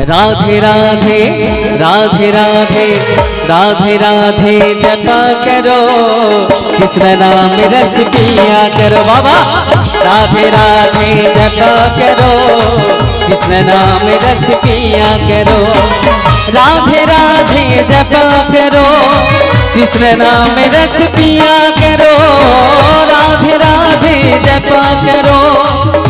राधे राधे राधे राधे राधे राधे जपा करो। कृष्ण नाम रस पिया करो। बाबा, राधे राधे जपा करो। कृष्ण नाम रस पिया करो। राधे राधे जपा करो। कृष्ण नाम रस पिया करो। राधे राधे जपा करो।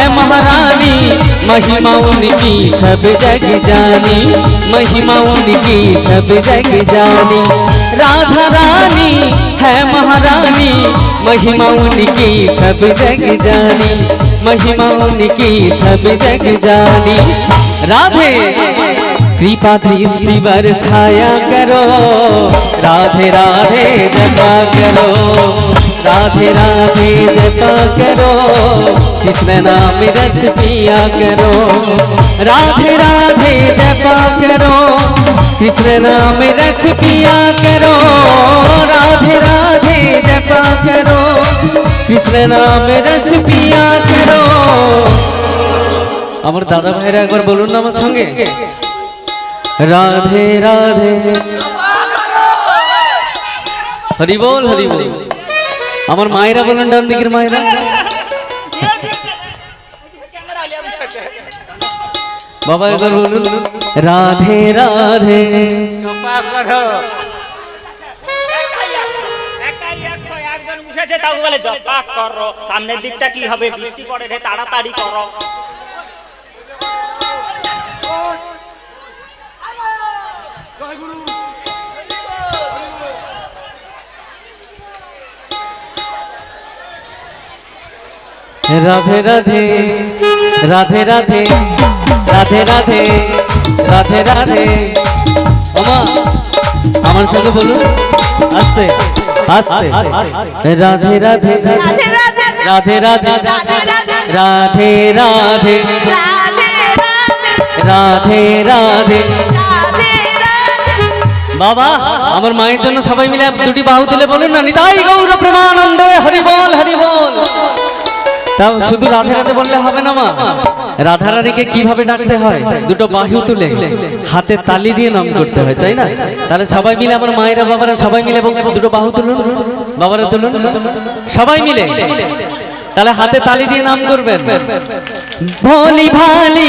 है महारानी, महिमा उनकी सब जग जानी, महिमा उनकी सब जग जानी। राधा रानी है महारानी, महिमा उनकी सब जग जानी, महिमा उनकी सब जग जानी। राधे। কৃপা দৃষ্টি ছায়া করো। রাধে রাধে জপা করো। রাধে রাধে জপা করো। কৃষ্ণ নাম রস পিয়া করো। রাধে রাধে জপা করো। কৃষ্ণ নাম রস পিয়া করো। রাধে রাধে জপা করো। কৃষ্ণ নাম রস পিয়া করো। আমার দাদা ভাইরা একবার বলুন না আমার সঙ্গে। রাধে রাধে। হরি বল হরি বল। আমার মায়েরা বলেন, ডান দিকের মায়েরা। বাবা একবার বলুন, রাধে রাধে। তাও বলে, জপা করো। সামনের দিকটা কি হবে? বৃষ্টি পড়ে তাড়াতাড়ি করো। রাধে রাধে রাধে রাধে রাধে রাধে রাধে রাধে। ওমা আমার সঙ্গে বলুন আস্তে আস্তে। রাধে রাধে রাধে রাধে রাধে রাধে রাধে রাধে রাধে রাধে রাধে রাধে। রাধে রাধে। রাধে রাধে বাবা, আমার মায়ের জন্য সবাই মিলে দুটি বাহু তুলে বলুন না, নিতাই গৌর প্রেমানন্দে হরি বল হরি বল তাও শুধু রাধে রাধে বললে হবে না মা রাধা রানীকে কীভাবে ডাকতে হয়? দুটো বাহু তুলে, হাতে তালি দিয়ে নাম করতে হয়, তাই না? তাহলে সবাই মিলে আমার মায়েরা বাবারা সবাই মিলে দুটো বাহু তুলুন, বাবারা তুলুন, সবাই মিলে। তাহলে হাতে তালি দিয়ে নাম করবেন। ভালি